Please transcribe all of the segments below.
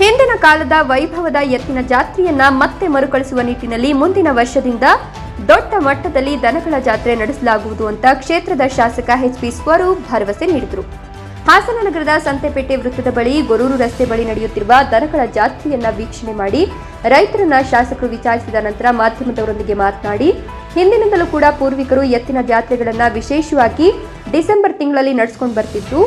ಹಿಂದಿನ ಕಾಲದ ವೈಭವದ ಎತ್ತಿನ ಜಾತ್ರೆಯನ್ನ ಮತ್ತೆ ಮರುಕಳಿಸುವ ನಿಟ್ಟಿನಲ್ಲಿ ಮುಂದಿನ ವರ್ಷದಿಂದ ದೊಡ್ಡ ಮಟ್ಟದಲ್ಲಿ ದನಗಳ ಜಾತ್ರೆ ನಡೆಸಲಾಗುವುದು ಅಂತ ಕ್ಷೇತ್ರದ ಶಾಸಕ ಎಚ್ ಪಿ ಸ್ವರೂಪ್ ಭರವಸೆ ನೀಡಿದರು. ಹಾಸನ ನಗರದ ಸಂತೆಪೇಟೆ ವೃತ್ತದ ಬಳಿ ಗೊರೂರು ರಸ್ತೆ ಬಳಿ ನಡೆಯುತ್ತಿರುವ ದನಗಳ ಜಾತ್ರೆಯನ್ನ ವೀಕ್ಷಣೆ ಮಾಡಿ ರೈತರನ್ನ ಶಾಸಕರು ವಿಚಾರಿಸಿದ ನಂತರ ಮಾಧ್ಯಮದವರೊಂದಿಗೆ ಮಾತನಾಡಿ, ಹಿಂದಿನಿಂದಲೂ ಕೂಡ ಪೂರ್ವಿಕರು ಎತ್ತಿನ ಜಾತ್ರೆಗಳನ್ನ ವಿಶೇಷವಾಗಿ ಡಿಸೆಂಬರ್ ತಿಂಗಳಲ್ಲಿ ನಡೆಸಿಕೊಂಡು ಬರ್ತಿದ್ದು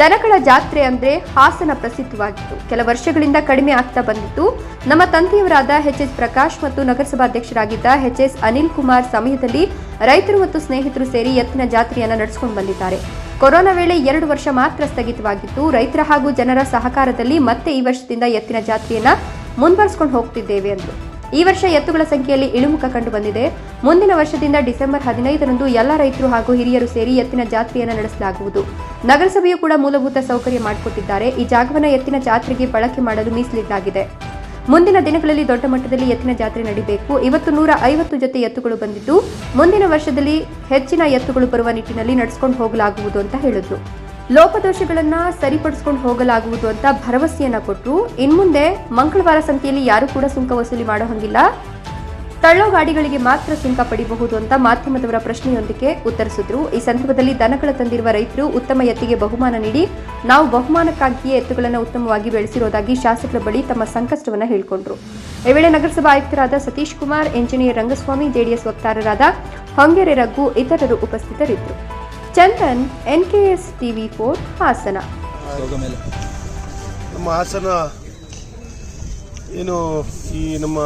ದನಗಳ ಜಾತ್ರೆ ಅಂದ್ರೆ ಹಾಸನ ಪ್ರಸಿದ್ಧವಾಗಿತ್ತು. ಕೆಲ ವರ್ಷಗಳಿಂದ ಕಡಿಮೆ ಆಗ್ತಾ ಬಂದಿತ್ತು. ನಮ್ಮ ತಂದೆಯವರಾದ ಎಚ್ ಎಸ್ ಪ್ರಕಾಶ್ ಮತ್ತು ನಗರಸಭಾಧ್ಯಕ್ಷರಾಗಿದ್ದ ಎಚ್ ಎಸ್ ಅನಿಲ್ ಕುಮಾರ್ ಸಮಯದಲ್ಲಿ ರೈತರು ಮತ್ತು ಸ್ನೇಹಿತರು ಸೇರಿ ಎತ್ತಿನ ಜಾತ್ರೆಯನ್ನು ನಡೆಸಿಕೊಂಡು ಬಂದಿದ್ದಾರೆ. ಕೊರೋನಾ ವೇಳೆ ಎರಡು ವರ್ಷ ಮಾತ್ರ ಸ್ಥಗಿತವಾಗಿತ್ತು. ರೈತರ ಹಾಗೂ ಜನರ ಸಹಕಾರದಲ್ಲಿ ಮತ್ತೆ ಈ ವರ್ಷದಿಂದ ಎತ್ತಿನ ಜಾತ್ರೆಯನ್ನು ಮುಂದುವರಿಸಿಕೊಂಡು ಹೋಗ್ತಿದ್ದೇವೆ ಅಂದರು. ಈ ವರ್ಷ ಎತ್ತುಗಳ ಸಂಖ್ಯೆಯಲ್ಲಿ ಇಳಿಮುಖ ಕಂಡು ಬಂದಿದೆ. ಮುಂದಿನ ವರ್ಷದಿಂದ ಡಿಸೆಂಬರ್ ಹದಿನೈದರಂದು ಎಲ್ಲ ರೈತರು ಹಾಗೂ ಹಿರಿಯರು ಸೇರಿ ಎತ್ತಿನ ಜಾತ್ರೆಯನ್ನು ನಡೆಸಲಾಗುವುದು. ನಗರಸಭೆಯು ಕೂಡ ಮೂಲಭೂತ ಸೌಕರ್ಯ ಮಾಡಿಕೊಟ್ಟಿದ್ದಾರೆ. ಈ ಜಾಗವನ್ನು ಎತ್ತಿನ ಜಾತ್ರೆಗೆ ಬಳಕೆ ಮಾಡಲು ಮೀಸಲಿಡಲಾಗಿದೆ. ಮುಂದಿನ ದಿನಗಳಲ್ಲಿ ದೊಡ್ಡ ಮಟ್ಟದಲ್ಲಿ ಎತ್ತಿನ ಜಾತ್ರೆ ನಡೀಬೇಕು. ಇವತ್ತು ನೂರ ಐವತ್ತು ಜೊತೆ ಎತ್ತುಗಳು ಬಂದಿದ್ದು, ಮುಂದಿನ ವರ್ಷದಲ್ಲಿ ಹೆಚ್ಚಿನ ಎತ್ತುಗಳು ಬರುವ ನಿಟ್ಟಿನಲ್ಲಿ ನಡೆಸಿಕೊಂಡು ಹೋಗಲಾಗುವುದು ಅಂತ ಹೇಳಿದ್ರು. ಲೋಪದೋಷಗಳನ್ನ ಸರಿಪಡಿಸ್ಕೊಂಡು ಹೋಗಲಾಗುವುದು ಅಂತ ಭರವಸೆಯನ್ನ ಕೊಟ್ಟರು ಇನ್ಮುಂದೆ ಮಂಗಳವಾರ ಸಂತೆಯಲ್ಲಿ ಯಾರು ಕೂಡ ಸುಂಕ ವಸೂಲಿ ಮಾಡೋ ಹಂಗಿಲ್ಲ. ತಳ್ಳೋ ಗಾಡಿಗಳಿಗೆ ಮಾತ್ರ ಸುಂಕ ಪಡಿಬಹುದು ಅಂತ ಮಾಧ್ಯಮದವರ ಪ್ರಶ್ನೆಯೊಂದಿಗೆ ಉತ್ತರಿಸಿದ್ರು. ಈ ಸಂದರ್ಭದಲ್ಲಿ ದನಗಳ ತಂದಿರುವ ರೈತರು ಉತ್ತಮ ಎತ್ತಿಗೆ ಬಹುಮಾನ ನೀಡಿ, ನಾವು ಬಹುಮಾನಕ್ಕಾಗಿಯೇ ಎತ್ತುಗಳನ್ನು ಉತ್ತಮವಾಗಿ ಬೆಳೆಸಿರೋದಾಗಿ ಶಾಸಕರ ಬಳಿ ತಮ್ಮ ಸಂಕಷ್ಟವನ್ನು ಹೇಳಿಕೊಂಡ್ರು. ಈ ವೇಳೆ ನಗರಸಭಾ ಆಯುಕ್ತರಾದ ಸತೀಶ್ ಕುಮಾರ್, ಎಂಜಿನಿಯರ್ ರಂಗಸ್ವಾಮಿ, ಜೆಡಿಎಸ್ ವಕ್ತಾರರಾದ ಹೊಂಗೆರೆ ರಘು ಇತರರು ಉಪಸ್ಥಿತರಿದ್ದರು. Chandan NKS TV four Hassan. ನಮ್ಮ ಹಾಸನ ಏನು ಈ ನಮ್ಮ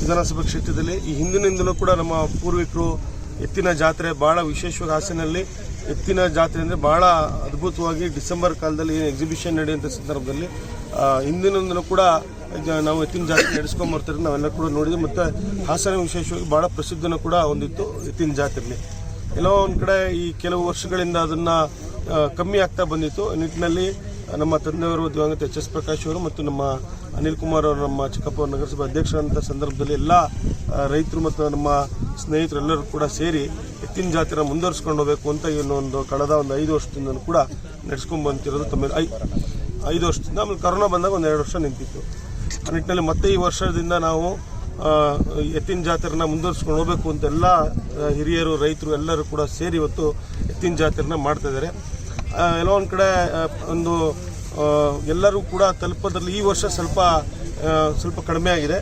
ವಿಧಾನಸಭಾ ಕ್ಷೇತ್ರದಲ್ಲಿ ಈ ಹಿಂದಿನಿಂದಲೂ ಕೂಡ ನಮ್ಮ ಪೂರ್ವಿಕರು ಎತ್ತಿನ ಜಾತ್ರೆ ಭಾಳ ವಿಶೇಷವಾಗಿ ಹಾಸನಲ್ಲಿ ಎತ್ತಿನ ಜಾತ್ರೆ ಅಂದರೆ ಭಾಳ ಅದ್ಭುತವಾಗಿ ಡಿಸೆಂಬರ್ ಕಾಲದಲ್ಲಿ ಏನು ಎಕ್ಸಿಬಿಷನ್ ನಡೆಯುವಂಥ ಸಂದರ್ಭದಲ್ಲಿ ಹಿಂದಿನಿಂದಲೂ ಕೂಡ ನಾವು ಎತ್ತಿನ ಜಾತ್ರೆ ನಡೆಸ್ಕೊಂಡ್ ಬರ್ತಾರೆ ನಾವೆಲ್ಲ ಕೂಡ ನೋಡಿದ್ವಿ. ಮತ್ತು ಹಾಸನ ವಿಶೇಷವಾಗಿ ಭಾಳ ಪ್ರಸಿದ್ಧನೂ ಕೂಡ ಹೊಂದಿತ್ತು ಎತ್ತಿನ ಜಾತ್ರೆಯಲ್ಲಿ ಎಲ್ಲೋ ಒಂದು ಕಡೆ ಈ ಕೆಲವು ವರ್ಷಗಳಿಂದ ಅದನ್ನು ಕಮ್ಮಿ ಆಗ್ತಾ ಬಂದಿತ್ತು. ನಿಟ್ಟಿನಲ್ಲಿ ನಮ್ಮ ತಂದೆಯವರು ದಿವಂಗತ ಎಚ್ ಎಸ್ ಪ್ರಕಾಶ್ ಅವರು ಮತ್ತು ನಮ್ಮ ಅನಿಲ್ ಕುಮಾರ್ ಅವರು ನಮ್ಮ ಚಿಕ್ಕಪ್ಪ ನಗರಸಭಾ ಅಧ್ಯಕ್ಷರಂಥ ಸಂದರ್ಭದಲ್ಲಿ ಎಲ್ಲ ರೈತರು ಮತ್ತು ನಮ್ಮ ಸ್ನೇಹಿತರೆಲ್ಲರೂ ಕೂಡ ಸೇರಿ ಎತ್ತಿನ ಜಾತ್ರೆ ಮುಂದುವರ್ಸ್ಕೊಂಡು ಹೋಗಬೇಕು ಅಂತ ಇನ್ನೊಂದು ಕಳೆದ ಒಂದು ಐದು ವರ್ಷದಿಂದ ಕೂಡ ನಡೆಸ್ಕೊಂಡು ಬಂತಿರೋದು ತಮ್ಮ, ಐ, ಐದು ವರ್ಷದಿಂದ ಆಮೇಲೆ ಕರೋನಾ ಬಂದಾಗ ಒಂದು ಎರಡು ವರ್ಷ ನಿಂತಿತ್ತು. ಆ ನಿಟ್ಟಿನಲ್ಲಿ ಮತ್ತೆ ಈ ವರ್ಷದಿಂದ ನಾವು ಎತ್ತಿನ ಜಾತ್ರೆನ ಮುಂದುವರಿಸ್ಕೊಂಡು ಹೋಗಬೇಕು ಅಂತ ಎಲ್ಲ ಹಿರಿಯರು ರೈತರು ಎಲ್ಲರೂ ಕೂಡ ಸೇರಿ ಇವತ್ತು ಎತ್ತಿನ ಜಾತ್ರೆನ ಮಾಡ್ತಾ ಇದ್ದಾರೆ. ಆ, ಎಲ್ಲೋ ಕಡೆ ಒಂದು ಎಲ್ಲರೂ ಕೂಡ ತಲುಪೋದ್ರಲ್ಲಿ ಈ ವರ್ಷ ಸ್ವಲ್ಪ ಸ್ವಲ್ಪ ಕಡಿಮೆ ಆಗಿದೆ.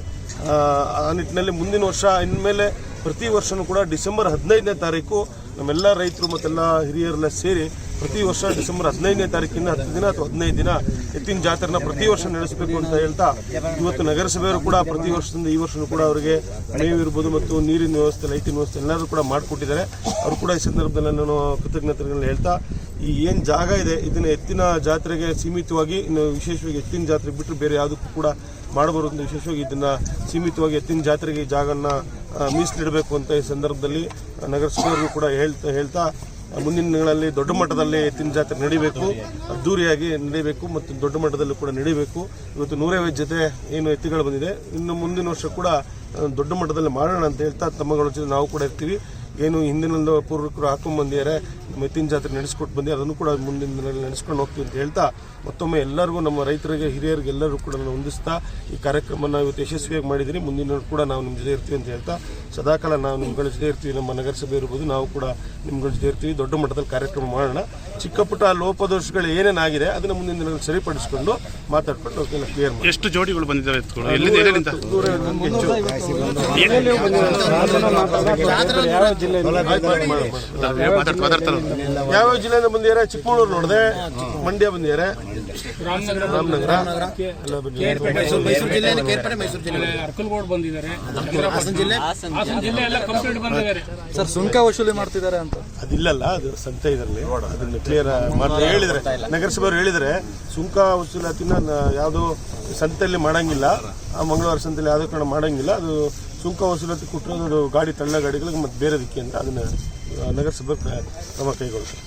ಆ, ಆ ನಿಟ್ಟಿನಲ್ಲಿ ಮುಂದಿನ ವರ್ಷ ಇನ್ಮೇಲೆ ಪ್ರತಿ ವರ್ಷವೂ ಕೂಡ ಡಿಸೆಂಬರ್ ಹದಿನೈದನೇ ತಾರೀಕು ನಮ್ಮೆಲ್ಲ ರೈತರು ಮತ್ತೆಲ್ಲ ಹಿರಿಯರೆಲ್ಲ ಸೇರಿ ಪ್ರತಿ ವರ್ಷ ಡಿಸೆಂಬರ್ ಹದಿನೈದನೇ ತಾರೀಕಿನ ಹತ್ತು ದಿನ ಅಥವಾ ಹದಿನೈದು ದಿನ ಎತ್ತಿನ ಜಾತ್ರೆನ ಪ್ರತಿ ವರ್ಷ ನಡೆಸಬೇಕು ಅಂತ ಹೇಳ್ತಾ ಇವತ್ತು ನಗರಸಭೆಯವರು ಕೂಡ ಪ್ರತಿ ವರ್ಷದಿಂದ ಈ ವರ್ಷನೂ ಕೂಡ ಅವರಿಗೆ ಮೇವಿರ್ಬೋದು ಮತ್ತು ನೀರಿನ ವ್ಯವಸ್ಥೆ ಲೈಟಿನ ವ್ಯವಸ್ಥೆ ಎಲ್ಲರೂ ಕೂಡ ಮಾಡಿಕೊಟ್ಟಿದ್ದಾರೆ. ಅವರು ಕೂಡ ಈ ಸಂದರ್ಭದಲ್ಲಿ ನಾನು ಕೃತಜ್ಞತೆಗಳನ್ನ ಹೇಳ್ತಾ ಈ ಏನು ಜಾಗ ಇದೆ ಇದನ್ನ ಎತ್ತಿನ ಜಾತ್ರೆಗೆ ಸೀಮಿತವಾಗಿ ಇನ್ನು ವಿಶೇಷವಾಗಿ ಎತ್ತಿನ ಜಾತ್ರೆ ಬಿಟ್ಟರೆ ಬೇರೆ ಯಾವುದಕ್ಕೂ ಕೂಡ ಮಾಡಬಾರದು ವಿಶೇಷವಾಗಿ ಇದನ್ನು ಸೀಮಿತವಾಗಿ ಎತ್ತಿನ ಜಾತ್ರೆಗೆ ಆ, ಮೀಸಲಿಡಬೇಕು ಅಂತ ಈ ಸಂದರ್ಭದಲ್ಲಿ ನಗರಸಭೆಯವರು ಕೂಡ ಹೇಳ್ತಾ ಹೇಳ್ತಾ ಮುಂದಿನ ದಿನಗಳಲ್ಲಿ ದೊಡ್ಡ ಮಟ್ಟದಲ್ಲಿ ಎತ್ತಿನ ಜಾತ್ರೆ ನಡಿಬೇಕು, ಅದ್ದೂರಿಯಾಗಿ ನಡಿಬೇಕು ಮತ್ತು ದೊಡ್ಡ ಮಟ್ಟದಲ್ಲಿ ಕೂಡ ನಡಿಬೇಕು. ಇವತ್ತು ನೂರೈವತ್ತು ಜೊತೆ ಏನು ಎತ್ತುಗಳು ಬಂದಿದೆ. ಇನ್ನು ಮುಂದಿನ ವರ್ಷ ಕೂಡ ದೊಡ್ಡ ಮಟ್ಟದಲ್ಲಿ ಮಾಡೋಣ ಅಂತ ಹೇಳ್ತಾ ತಮ್ಮಗಳ ಜೊತೆ ನಾವು ಕೂಡ ಇರ್ತೀವಿ. ಏನು ಹಿಂದಿನಿಂದ ಪೂರ್ವಕರು ಹಾಕೊಂಡ್ ಎತ್ತಿನ ಜಾತ್ರೆ ನಡೆಸ್ಕೊಟ್ಟು ಬಂದು, ಅದನ್ನು ಕೂಡ ಮುಂದಿನ ದಿನಗಳಲ್ಲಿ ನಡೆಸ್ಕೊಂಡು ಹೋಗ್ತೀವಿ ಅಂತ ಹೇಳ್ತಾ, ಮತ್ತೊಮ್ಮೆ ಎಲ್ಲರಿಗೂ ನಮ್ಮ ರೈತರಿಗೆ, ಹಿರಿಯರಿಗೆ ಎಲ್ಲರೂ ಕೂಡ ಹೊಂದಿಸ್ತಾ ಈ ಕಾರ್ಯಕ್ರಮನ ಇವತ್ತು ಯಶಸ್ವಿಯಾಗಿ ಮಾಡಿದ್ದೀರಿ ಮುಂದಿನ ದಿನ ಕೂಡ ನಾವು ನಿಮ್ಮ ಜೊತೆ ಇರ್ತೀವಿ ಅಂತ ಹೇಳ್ತಾ, ಸದಾಕಾಲ ನಾವು ನಿಮ್ಗಳ ಜೊತೆ ಇರ್ತೀವಿ. ನಮ್ಮ ನಗರಸಭೆ ಇರ್ಬೋದು, ನಾವು ಕೂಡ ನಿಮ್ಗಳ ಜೊತೆ ಇರ್ತೀವಿ. ದೊಡ್ಡ ಮಟ್ಟದಲ್ಲಿ ಕಾರ್ಯಕ್ರಮ ಮಾಡೋಣ. ಚಿಕ್ಕ ಪುಟ್ಟ ಲೋಪದೋಷಗಳು ಏನೇನಾಗಿದೆ ಅದನ್ನ ಮುಂದಿನ ದಿನಗಳಲ್ಲಿ ಸರಿಪಡಿಸಿಕೊಂಡು ಮಾತಾಡ್ಕೊಂಡು ಅದನ್ನ ಕ್ಲಿಯರ್ ಮಾಡಿ. ಎಷ್ಟು ಜೋಡಿಗಳು ಬಂದಿದ್ದಾರೆ ಎತ್ತುಗಳು ಎಲ್ಲಿಂದ ಎಲ್ಲಿಂದ ಮಾತಾಡ್ತಾ ಮಾತಾಡ್ತಾರೆ ಯಾವ ಜಿಲ್ಲೆಯಿಂದ ಬಂದಿದ್ದಾರೆ? ಚಿಕ್ಕಮಗಳೂರು ನೋಡಿದೆ. ಮಂಡ್ಯ ಬಂದಿದ್ದಾರೆ. ರಾಮನಗರ. ಎಲ್ಲ ಬಂದಿದ್ದಾರೆ ಮೈಸೂರು ಜಿಲ್ಲೆ ಕೇರ್ಪಡೆ ಮೈಸೂರು ಜಿಲ್ಲೆ. ಅರ್ಕಲ್ಗೋಡ್ ಬಂದಿದ್ದಾರೆ. ಹಾಸನ ಜಿಲ್ಲೆ? ಹಾಸನ ಜಿಲ್ಲೆ. ಎಲ್ಲ ಕಂಪ್ಲೀಟ್ ಬಂದಿದ್ದಾರೆ. ಸರ್ ಸುಂಕ ವಸೂಲಿ ಮಾಡ್ತಿದ್ದಾರೆ ಅಂತ. ಅದಿಲ್ಲಲ್ಲ ಅದು ಸಂತೆ ಇದರಲ್ಲಿ. ಅದನ್ನು ಕ್ಲಿಯರ್ ಮಾಡಿದ್ರೆ ಹೇಳಿದ್ರೆ ನಗರಸಭೆಯವರು ಹೇಳಿದ್ರೆ ಸುಂಕ ವಸೂಲಾತಿನ ಯಾವುದು ಸಂತೆಯಲ್ಲಿ ಮಾಡಂಗಿಲ್ಲ. ಆ ಮಂಗಳವಾರ ಸಂತೆಯಲ್ಲಿ ಯಾವುದೇ ಕಾರಣ ಮಾಡಂಗಿಲ್ಲ. ಅದು ಸುಂಕ ವಸೂಲಾತಿ ಕೊಟ್ಟರೆ ಅದು ಗಾಡಿ ತಳ್ಳ ಗಾಡಿಗಳಿಗೆ ಮತ್ತೆ ಬೇರೆದಕ್ಕೆ ಅಂತ ಅದನ್ನು ನಗರಸಭೆ ಕ್ರಮ ಕೈಗೊಳ್ತಾರೆ